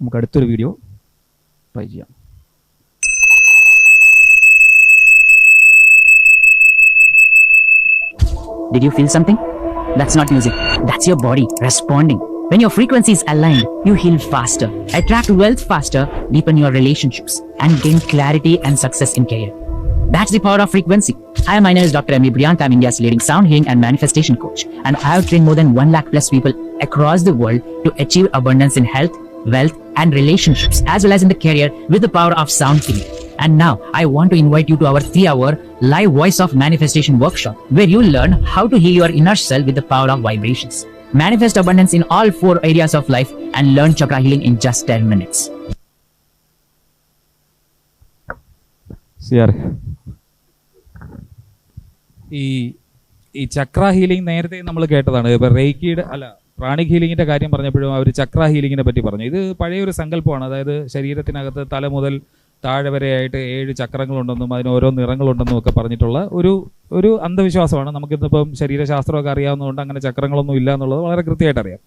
നമുക്ക് അടുത്തൊരു video try ചെയ്യാം Did you feel something? That's not music. That's your body responding. When your frequency is aligned, you heal faster, attract wealth faster, deepen your relationships, and gain clarity and success in career. That's the power of frequency. Hi, my name is Dr. Emily Briant. I'm India's leading sound healing and manifestation coach. And I have trained more than 1 lakh plus people across the world to achieve abundance in health, wealth, and relationships, as well as in the career with the power of sound healing. And now I want to invite you to our three hour live voice of manifestation workshop where you learn how to heal your inner self with the power of vibrations. Manifest abundance in all four areas of life and learn chakra healing in just 10 minutes. ഈ ഈ ചക്ര healing നേരത്തെ നമ്മൾ കേട്ടതാണ് ഇപ്പൊ റേക്കിയുടെ അല്ല pranic ഹീലിംഗിന്റെ കാര്യം പറഞ്ഞപ്പോഴും അവർ ചക്ര ഹീലിംഗിനെ പറ്റി പറഞ്ഞു. ഇത് പഴയൊരു സങ്കല്പമാണ്. അതായത് ശരീരത്തിനകത്ത് തല മുതൽ താഴെ വരെയായിട്ട് ഏഴ് ചക്രങ്ങളുണ്ടെന്നും അതിന് ഓരോ നിറങ്ങളുണ്ടെന്നും ഒക്കെ പറഞ്ഞിട്ടുള്ള ഒരു ഒരു അന്ധവിശ്വാസമാണ്. നമുക്കിന്നിപ്പം ശരീരശാസ്ത്രമൊക്കെ അറിയാവുന്നതുകൊണ്ട് അങ്ങനെ ചക്രങ്ങളൊന്നും ഇല്ല എന്നുള്ളത് വളരെ കൃത്യമായിട്ട് അറിയാം.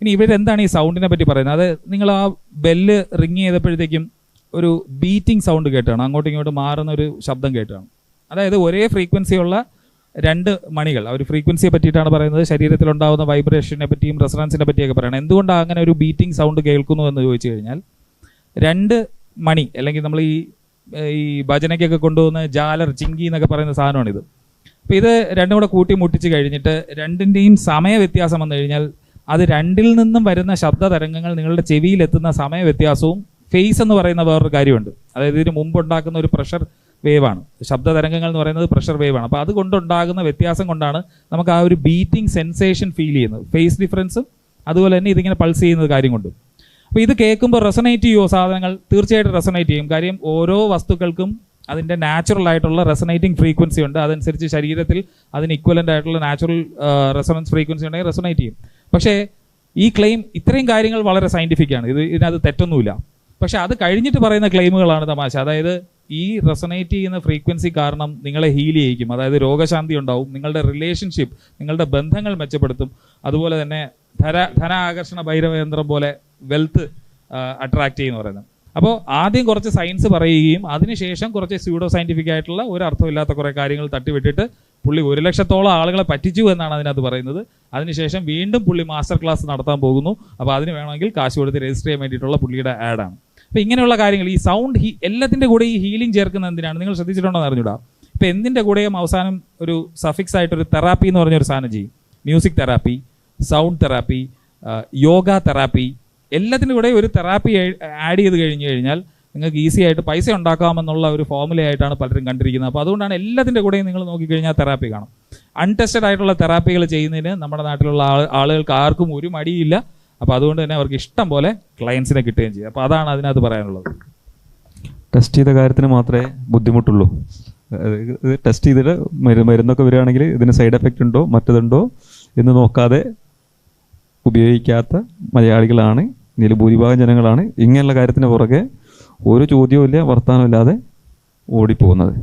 ഇനി ഇവരെന്താണ് ഈ സൗണ്ടിനെ പറ്റി പറയുന്നത്? അത് നിങ്ങൾ ആ ബെല്ല് റിങ് ചെയ്തപ്പോഴത്തേക്കും ഒരു ബീറ്റിംഗ് സൗണ്ട് കേട്ടാണ്. അങ്ങോട്ടും ഇങ്ങോട്ടും മാറുന്ന ഒരു ശബ്ദം കേട്ടാണ്. അതായത് ഒരേ ഫ്രീക്വൻസിയുള്ള രണ്ട് മണികൾ. ഒരു ഫ്രീക്വൻസിയെ പറ്റിയിട്ടാണ് പറയുന്നത്. ശരീരത്തിലുണ്ടാകുന്ന വൈബ്രേഷനെ പറ്റിയും റെസണൻസിനെ പറ്റിയൊക്കെ പറയണം. എന്തുകൊണ്ടാണ് അങ്ങനെ ഒരു ബീറ്റിംഗ് സൗണ്ട് കേൾക്കുന്നു എന്ന് ചോദിച്ചു കഴിഞ്ഞാൽ രണ്ട് മണി അല്ലെങ്കിൽ നമ്മൾ ഈ ഈ ഭജനയ്ക്കൊക്കെ കൊണ്ടുപോകുന്ന ജാലർ ചിങ്കി എന്നൊക്കെ പറയുന്ന സാധനമാണിത്. അപ്പോൾ ഇത് രണ്ടും കൂടെ കൂട്ടി മുട്ടിച്ച് കഴിഞ്ഞിട്ട് രണ്ടിന്റെയും സമയ വ്യത്യാസം വന്നു കഴിഞ്ഞാൽ അത് രണ്ടിൽ നിന്നും വരുന്ന ശബ്ദ തരംഗങ്ങൾ നിങ്ങളുടെ ചെവിയിലെത്തുന്ന സമയ വ്യത്യാസവും ഫേസ് എന്ന് പറയുന്ന വേറൊരു കാര്യമുണ്ട്. അതായത് ഇതിന് മുമ്പ് ഉണ്ടാക്കുന്ന ഒരു പ്രഷർ വേവാണ്. ശബ്ദ തരംഗങ്ങൾ എന്ന് പറയുന്നത് പ്രഷർ വേവാണ് അപ്പോൾ അതുകൊണ്ടുണ്ടാകുന്ന വ്യത്യാസം കൊണ്ടാണ് നമുക്ക് ആ ഒരു ബീറ്റിംഗ് സെൻസേഷൻ ഫീൽ ചെയ്യുന്നത്. ഫേസ് ഡിഫറൻസും അതുപോലെ തന്നെ ഇതിങ്ങനെ പൾസ് ചെയ്യുന്നത് കാര്യം കൊണ്ടും. അപ്പോൾ ഇത് കേൾക്കുമ്പോൾ റെസനേറ്റ് ചെയ്യുമോ സാധനങ്ങൾ തീർച്ചയായിട്ടും റെസനേറ്റ് ചെയ്യും. കാര്യം ഓരോ വസ്തുക്കൾക്കും അതിന്റെ നാച്ചുറൽ ആയിട്ടുള്ള റെസനേറ്റിംഗ് ഫ്രീക്വൻസി ഉണ്ട്. അതനുസരിച്ച് ശരീരത്തിൽ അതിന് ഇക്വലന്റ് ആയിട്ടുള്ള നാച്ചുറൽ റെസണൻസ് ഫ്രീക്വൻസി ഉണ്ടെങ്കിൽ റെസനേറ്റ് ചെയ്യും. പക്ഷേ ഈ ക്ലെയിം ഇത്രയും കാര്യങ്ങൾ വളരെ സയന്റിഫിക് ആണ്. ഇത് ഇതിനകത്ത് തെറ്റൊന്നുമില്ല. പക്ഷേ അത് കഴിഞ്ഞിട്ട് പറയുന്ന ക്ലെയിമുകളാണ് തമാശ. അതായത് ഈ റെസനേറ്റ് ചെയ്യുന്ന ഫ്രീക്വൻസി കാരണം നിങ്ങളെ ഹീൽ ചെയ്യിക്കും. അതായത് രോഗശാന്തി ഉണ്ടാവും നിങ്ങളുടെ റിലേഷൻഷിപ്പ് നിങ്ങളുടെ ബന്ധങ്ങൾ മെച്ചപ്പെടുത്തും. അതുപോലെ തന്നെ ധന ധന ആകർഷണ ഭൈരവയന്ത്രം പോലെ വെൽത്ത് അട്രാക്ട് ചെയ്യുന്ന പറയുന്നത്. അപ്പോൾ ആദ്യം കുറച്ച് സയൻസ് പറയുകയും അതിനുശേഷം കുറച്ച് സ്യൂഡോ സയന്റിഫിക് ആയിട്ടുള്ള ഒരു അർത്ഥമില്ലാത്ത കുറേ കാര്യങ്ങൾ തട്ടിവിട്ടിട്ട് പുള്ളി ഒരു ലക്ഷത്തോളം ആളുകളെ പറ്റിച്ചു എന്നാണ് അതിനകത്ത് പറയുന്നത്. അതിനുശേഷം വീണ്ടും പുള്ളി മാസ്റ്റർ ക്ലാസ് നടത്താൻ പോകുന്നു. അപ്പോൾ അതിന് വേണമെങ്കിൽ കാശ് കൊടുത്ത് രജിസ്റ്റർ ചെയ്യാൻ വേണ്ടിയിട്ടുള്ള പുള്ളിയുടെ ആഡാണ് അപ്പോൾ ഇങ്ങനെയുള്ള കാര്യങ്ങൾ ഈ സൗണ്ട് ഹീ എല്ലാത്തിന്റെ കൂടെ ഈ ഹീലിംഗ് ചേർക്കുന്ന എന്തിനാണ്? നിങ്ങൾ ശ്രദ്ധിച്ചിട്ടുണ്ടോ എന്ന് അറിഞ്ഞൂടാ. ഇപ്പം എന്തിന്റെ കൂടെയും അവസാനം ഒരു സഫിക്സ് ആയിട്ടൊരു തെറാപ്പി എന്ന് പറഞ്ഞൊരു സാധനം ചെയ്യും. Music therapy sound therapy yoga therapy എല്ലാത്തിന്റെ കൂടെ ഒരു തെറാപ്പി ആഡ് ചെയ്ത് കഴിഞ്ഞു കഴിഞ്ഞാൽ നിങ്ങൾക്ക് ഈസി ആയിട്ട് പൈസ ഉണ്ടാക്കാമെന്നുള്ള ഒരു ഫോമുലയായിട്ടാണ് പലരും കണ്ടിരിക്കുന്നത്. അപ്പോൾ അതുകൊണ്ടാണ് എല്ലാത്തിന്റെ കൂടെയും നിങ്ങൾ നോക്കിക്കഴിഞ്ഞാൽ തെറാപ്പി കാണും. അൺടെസ്റ്റഡ് ആയിട്ടുള്ള തെറാപ്പികൾ ചെയ്യുന്നതിന് നമ്മുടെ നാട്ടിലുള്ള ആളുകൾക്ക് ആർക്കും ഒരു മടിയില്ല. അപ്പോൾ അതുകൊണ്ട് തന്നെ അവർക്ക് ഇഷ്ടം പോലെ ക്ലയൻസിനെ കിട്ടുകയും ചെയ്യും. അപ്പോൾ അതാണ് അതിനകത്ത് പറയാനുള്ളത്. ടെസ്റ്റ് ചെയ്ത കാര്യത്തിന് മാത്രമേ ബുദ്ധിമുട്ടുള്ളൂ. ഇത് ടെസ്റ്റ് ചെയ്തിട്ട് മരു മരുന്നൊക്കെ വരികയാണെങ്കിൽ ഇതിന് സൈഡ് എഫക്റ്റ് ഉണ്ടോ മറ്റതുണ്ടോ എന്ന് നോക്കാതെ ഉപയോഗിക്കാത്ത മലയാളികളാണ് ഇതിൽ ഭൂരിഭാഗം ജനങ്ങളാണ് ഇങ്ങനെയുള്ള കാര്യത്തിന് പുറകെ ഒരു ചോദ്യവും ഇല്ല വർത്തമാനമില്ലാതെ ഓടിപ്പോകുന്നത്.